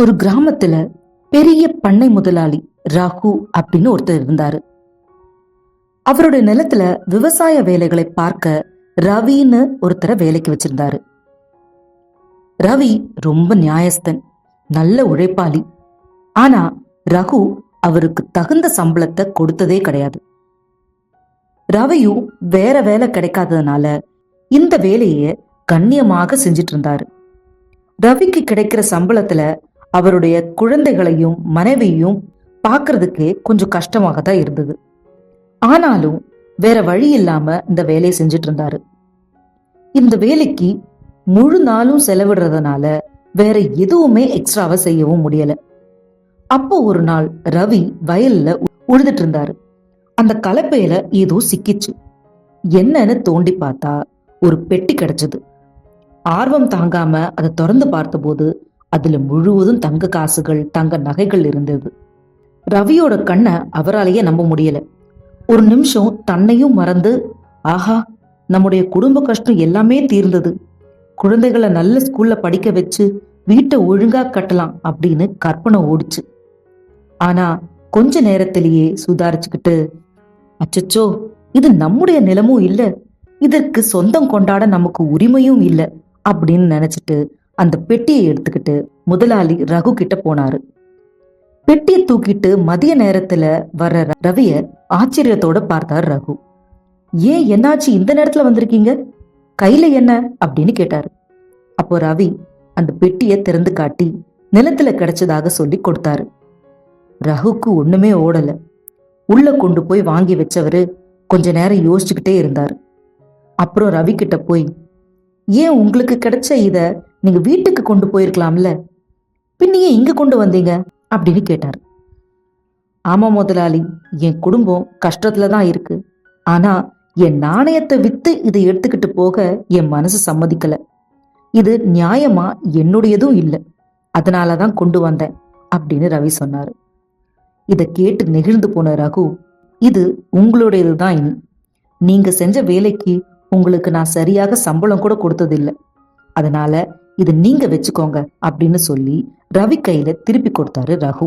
ஒரு கிராமத்துல பெரிய பண்ணை முதலாளி ரகு அப்படின்னு ஒருத்தர் இருந்தாரு. அவருடைய நிலத்துல விவசாய வேலைகளை பார்க்க ரவின்னு ஒருத்தரை வேலைக்கு வச்சிருந்தாரு. ரவி ரொம்ப நியாயஸ்தன் நல்ல உழைப்பாளி. ஆனா ரகு அவருக்கு தகுந்த சம்பளத்தை கொடுத்ததே கிடையாது. ரவியும் வேற வேலை கிடைக்காததுனால இந்த வேலையை கண்ணியமாக செஞ்சிட்டு இருந்தாரு. ரவிக்கு கிடைக்கிற சம்பளத்துல அவருடைய குழந்தைகளையும் மனைவியையும் பார்க்கறதுக்கே கொஞ்சம் கஷ்டமாக தான் இருந்தது. ஆனாலும் வேற வழி இல்லாம இந்த வேலையை செஞ்சுட்டு இருந்தாரு. இந்த வேலைக்கு முழு நாளும் செலவிடுறதுனால வேற எதுவுமே எக்ஸ்ட்ராவா செய்யவும் முடியல. அப்போ ஒரு நாள் ரவி வயல்ல உழுதுட்டு இருந்தாரு. அந்த கலப்பையில ஏதோ சிக்கிச்சு. என்னன்னு தோண்டி பார்த்தா ஒரு பெட்டி கிடைச்சது. ஆர்வம் தாங்காம அதை திறந்து பார்த்தபோது அதுல முழுவதும் தங்க காசுகள் தங்க நகைகள் இருந்தது. ரவியோட கண்ணை அவராலேயே நம்ப முடியல. ஒரு நிமிஷம் தன்னையும் மறந்து ஆஹா நம்முடைய குடும்ப கஷ்டம் எல்லாமே தீர்ந்தது. குழந்தைகளை நல்ல ஸ்கூல்ல படிக்க வச்சு வீட்டை ஒழுங்கா கட்டலாம் அப்படின்னு கற்பனை ஓடுச்சு. ஆனா கொஞ்ச நேரத்திலேயே சுதாரிச்சுக்கிட்டு அச்சச்சோ இது நம்முடைய நிலமும் இல்ல. இதற்கு சொந்தம் கொண்டாட நமக்கு உரிமையும் இல்லை அப்படின்னு நினைச்சிட்டு அந்த பெட்டியை எடுத்துக்கிட்டு முதலாளி ரகு கிட்ட போனாரு. பெட்டியை தூக்கிட்டு மதிய நேரத்துல வர்ற ரவிய ஆச்சரியத்தோட பார்த்தார் ரகு. ஏன் என்னாச்சு? இந்த நேரத்துல வந்திருக்கீங்க? கையில என்ன? அப்படின்னு கேட்டாரு. அப்போ ரவி அந்த பெட்டியை திறந்து காட்டி நிலத்துல கிடைச்சதாக சொல்லி கொடுத்தாரு. ரகுக்கு ஒண்ணுமே ஓடல. உள்ள கொண்டு போய் வாங்கி வச்சவரு கொஞ்ச நேரம் யோசிச்சுக்கிட்டே இருந்தாரு. அப்புறம் ரவி கிட்ட போய் ஏன் உங்களுக்கு கிடைச்ச இத நீங்க வீட்டுக்கு கொண்டு போயிருக்கலாம்ல? பின்னியே இங்க கொண்டு வந்தீங்க? அப்படின்னு கேட்டாரு. ஆமா முதலாளி என் குடும்பம் கஷ்டத்துல தான் இருக்கு. ஆனா என் நாணயத்தை வித்து இதை எடுத்துக்கிட்டு போக என் மனசு சம்மதிக்கல. இது நியாயமா என்னுடையதும் இல்லை. அதனால தான் கொண்டு வந்தேன் அப்படின்னு ரவி சொன்னாரு. இதை கேட்டு நெகிழ்ந்து போன ரகு இது உங்களுடையது தான் இனி. நீங்க செஞ்ச வேலைக்கு உங்களுக்கு நான் சரியாக சம்பளம் கூட கொடுத்ததில்லை. அதனால இது நீங்க வச்சுக்கோங்க அப்படின்னு சொல்லி ரவி கையில திருப்பி கொடுத்தாரு ரகு.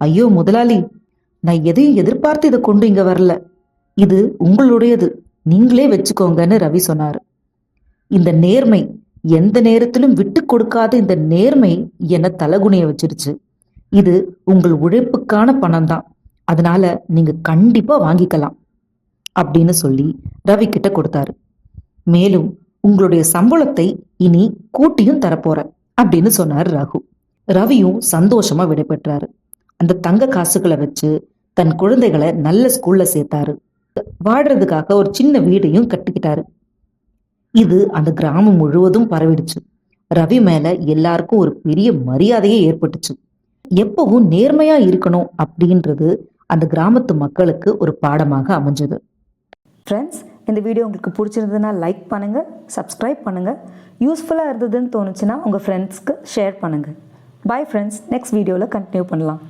ஐயோ முதலாளி நான் எதையும் எதிர்பார்த்து இதை கொண்டு இங்க வரல. இது உங்களுடையது. நீங்களே வச்சுக்கோங்கன்னு ரவி சொன்னாரு. இந்த நேர்மை எந்த நேரத்திலும் விட்டு கொடுக்காத இந்த நேர்மை என தலகுனிய வச்சிருச்சு. இது உங்கள் உழைப்புக்கான பணம் தான் அதனால நீங்க கண்டிப்பா வாங்கிக்கலாம் அப்படின்னு சொல்லி ரவி கிட்ட கொடுத்தாரு. மேலும் உங்களுடைய சம்பளத்தை இனி கூட்டியும் தரப்போறேன் அப்படின்னு சொன்னார் ரகு. ரவியும் சந்தோஷமா விடைபெற்றாரு. அந்த தங்க காசுகளை வச்சு தன் குழந்தைகளை நல்ல ஸ்கூல்ல சேர்த்தாரு. வாடுறதுக்காக ஒரு சின்ன வீடையும் கட்டிக்கிட்டாரு. இது அந்த கிராமம் முழுவதும் பரவிடுச்சு. ரவி மேல எல்லாருக்கும் ஒரு பெரிய மரியாதையே ஏற்பட்டுச்சு. எப்பவும் நேர்மையா இருக்கணும் அப்படின்றது அந்த கிராமத்து மக்களுக்கு ஒரு பாடமாக அமைஞ்சது. ஃப்ரெண்ட்ஸ் இந்த வீடியோ உங்களுக்கு பிடிச்சிருந்ததுன்னா லைக் பண்ணுங்கள் சப்ஸ்கிரைப் பண்ணுங்கள் யூஸ்ஃபுல்லாக இருந்ததுன்னு தோணுச்சுன்னா உங்கள் ஃப்ரெண்ட்ஸ்க்கு ஷேர் பண்ணுங்கள் பாய் ஃப்ரெண்ட்ஸ் நெக்ஸ்ட் வீடியோவில் கண்டினியூ பண்ணலாம்.